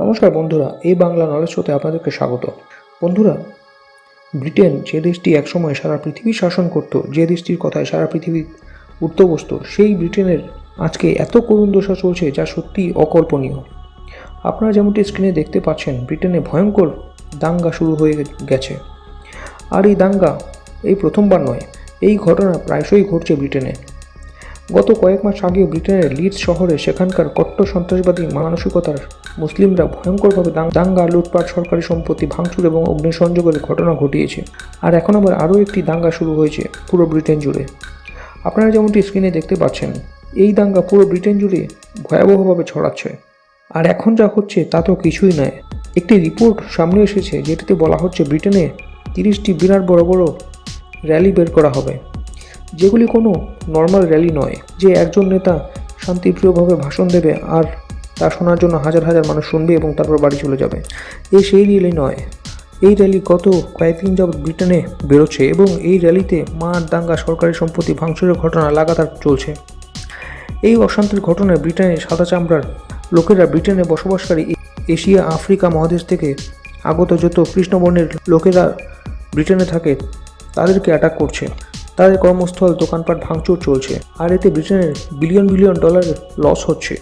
নমস্কার বন্ধুরা, এই বাংলা নলেজ শোতে আপনাদেরকে স্বাগত। বন্ধুরা, ব্রিটেন যে দেশটি একসময় সারা পৃথিবী শাসন করত, যে দেশটির কথায় সারা পৃথিবী উঠতে বসত সেই ব্রিটেনের আজকে এত করুণ দশা চলছে যা সত্যিই অকল্পনীয়। আপনারা যেমনটি স্ক্রিনে দেখতে পাচ্ছেন, ব্রিটেনে ভয়ঙ্কর দাঙ্গা শুরু হয়ে গেছে। আর এই দাঙ্গা এই প্রথমবার নয়, এই ঘটনা প্রায়শই ঘটছে ব্রিটেনে। গত কয়েক মাস আগেও ব্রিটেনের লিডস শহরে সেখানকার কট্টর সন্ত্রাসবাদী মানসিকতার মুসলিমরা ভয়ঙ্করভাবে দাঙ্গা লুটপাট, সরকারি সম্পত্তি ভাঙচুর এবং অগ্নিসংযোগের ঘটনা ঘটিয়েছে। আর এখন আবার আরও একটি দাঙ্গা শুরু হয়েছে পুরো ব্রিটেন জুড়ে। আপনারা যেমনটি স্ক্রিনে দেখতে পাচ্ছেন, এই দাঙ্গা পুরো ব্রিটেন জুড়ে ভয়াবহভাবে ছড়াচ্ছে। আর এখন যা হচ্ছে তা তো কিছুই নয়। একটি রিপোর্ট সামনে এসেছে যেটিতে বলা হচ্ছে ব্রিটেনে তিরিশটি বিরাট বড় বড় র্যালি বের করা হবে। যেগুলি কোনো নর্মাল র্যালি নয়, যে একজন নেতা শান্তিপ্রিয়ভাবে ভাষণ দেবে আর তা শোনার জন্য হাজার হাজার মানুষ শুনবে এবং তারপর বাড়ি চলে যাবে। এই সেই র্যালি নয়। এই র্যালি গত কয়েকদিন যাবৎ ব্রিটেনে বেরোচ্ছে এবং এই র্যালিতে মার দাঙ্গা সরকারি সম্পত্তি ভাঙচুরের ঘটনা লাগাতার চলছে। এই অশান্তির ঘটনায় ব্রিটেনে সাদা চামড়ার লোকেরা ব্রিটেনে বসবাসকারী এশিয়া আফ্রিকা মহাদেশ থেকে আগত যত কৃষ্ণবর্ণের লোকেরা ব্রিটেনে থাকে, তাদেরকে অ্যাটাক করছে। তাদের কর্মস্থল দোকানপাট ভাঙচুর চলছে আর এতে ব্রিটেনের বিলিয়ন বিলিয়ন ডলারের লস হচ্ছে।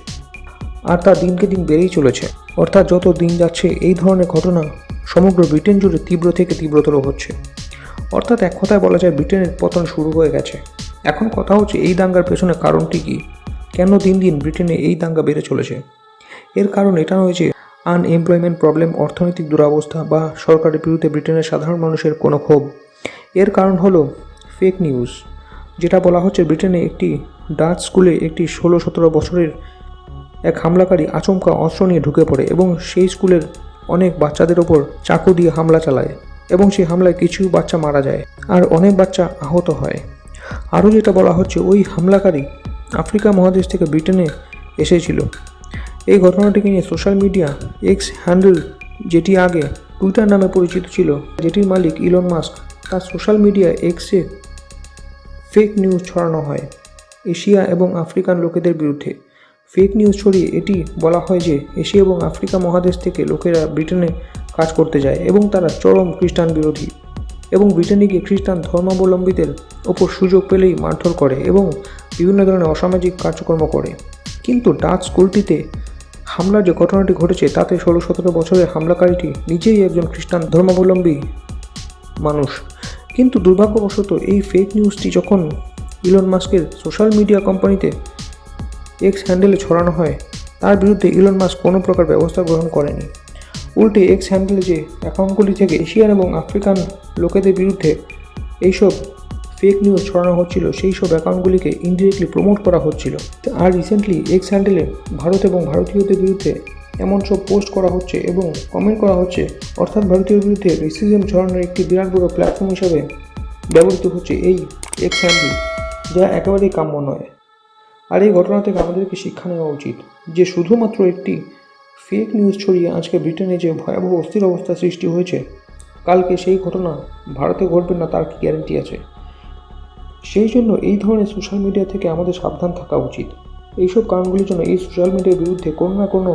আর তা দিনকে দিন বেড়েই চলেছে। অর্থাৎ যত দিন যাচ্ছে, এই ধরনের ঘটনা সমগ্র ব্রিটেন জুড়ে তীব্র থেকে তীব্রতর হচ্ছে। অর্থাৎ এক কথায় বলা যায়, ব্রিটেনের পতন শুরু হয়ে গেছে। এখন কথা হচ্ছে, এই দাঙ্গার পেছনে কারণটি কী? কেন দিন দিন ব্রিটেনে এই দাঙ্গা বেড়ে চলেছে? এর কারণ এটা নয় যে আনএমপ্লয়মেন্ট প্রবলেম অর্থনৈতিক দুরবস্থা বা সরকারের বিরুদ্ধে ব্রিটেনের সাধারণ মানুষের কোনো ক্ষোভ। এর কারণ হলো ফেক নিউজ যেটা বলা হচ্ছে ব্রিটেনে একটি ডাচ স্কুলে একটি ষোলো সতেরো বছরের এক হামলাকারী আচমকা অস্ত্র নিয়ে ঢুকে পড়ে এবং সেই স্কুলের অনেক বাচ্চাদের ওপর চাকু দিয়ে হামলা চালায় এবং সেই হামলায় কিছু বাচ্চা মারা যায় আর অনেক বাচ্চা আহত হয়। আরও যেটা বলা হচ্ছে, ওই হামলাকারী আফ্রিকা মহাদেশ থেকে ব্রিটেনে এসেছিল। এই ঘটনাটিকে নিয়ে সোশ্যাল মিডিয়া এক্স হ্যান্ডেল যেটি আগে টুইটার নামে পরিচিত ছিল, যেটির মালিক ইলন মাস্ক তার সোশ্যাল মিডিয়া এক্সে ফেক নিউজ ছড়ানো হয়। এশিয়া এবং আফ্রিকান লোকেদের বিরুদ্ধে ফেক নিউজ ছড়িয়ে এটি বলা হয় যে এশিয়া এবং আফ্রিকা মহাদেশ থেকে লোকেরা ব্রিটেনে কাজ করতে যায় এবং তারা চরম খ্রিস্টান বিরোধী এবং ব্রিটেনে গিয়ে খ্রিস্টান ধর্মাবলম্বীদের ওপর সুযোগ পেলেই মারধর করে এবং বিভিন্ন ধরনের অসামাজিক কার্যক্রম করে। কিন্তু ডাচ স্কুলটিতে হামলার যে ঘটনাটি ঘটেছে, তাতে ষোলো সতেরো বছরের হামলাকারীটি নিজেই একজন খ্রিস্টান ধর্মাবলম্বী মানুষ। কিন্তু দুর্ভাগ্যবশত এই ফেক নিউজটি যখন ইলন মাস্কের সোশ্যাল মিডিয়া কোম্পানিতে এক্স হ্যান্ডেলে ছড়ানো হয়, তার বিরুদ্ধে ইলন মাস্ক কোনো প্রকার ব্যবস্থা গ্রহণ করেনি। উল্টে এক্স হ্যান্ডেলে যে অ্যাকাউন্টগুলি থেকে এশিয়ান এবং আফ্রিকান লোকেদের বিরুদ্ধে এইসব ফেক নিউজ ছড়ানো হচ্ছিল সেই সব অ্যাকাউন্টগুলিকে ইনডিরেক্টলি প্রমোট করা হচ্ছিল। আর রিসেন্টলি এক্স হ্যান্ডেলে ভারত এবং ভারতীয়দের বিরুদ্ধে এমন সব পোস্ট করা হচ্ছে এবং কমেন্ট করা হচ্ছে, অর্থাৎ ভারতীয় বিরুদ্ধে রেসিজম ছড়ানোর একটি বিরাট বড় প্ল্যাটফর্ম হিসাবে ব্যবহৃত হচ্ছে এই এক্স হ্যান্ডেল যা একেবারেই কাম্য নয়। আর এই ঘটনা থেকে আমাদেরকে শিক্ষা নেওয়া উচিত যে শুধুমাত্র একটি ফেক নিউজ ছড়িয়ে আজকে ব্রিটেনে যে ভয়াবহ অস্থির অবস্থা সৃষ্টি হয়েছে, কালকে সেই ঘটনা ভারতে ঘটবে না তার কি গ্যারেন্টি আছে? সেই জন্য এই ধরনের সোশ্যাল মিডিয়া থেকে আমাদের সাবধান থাকা উচিত। এইসব কারণগুলির জন্য এই সোশ্যাল মিডিয়ার বিরুদ্ধে কোনো না কোনো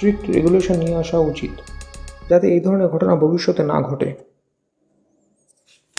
স্ট্রিক্ট রেগুলেশন নিয়ে আসা উচিত যাতে এই ধরনের ঘটনা ভবিষ্যতে না ঘটে।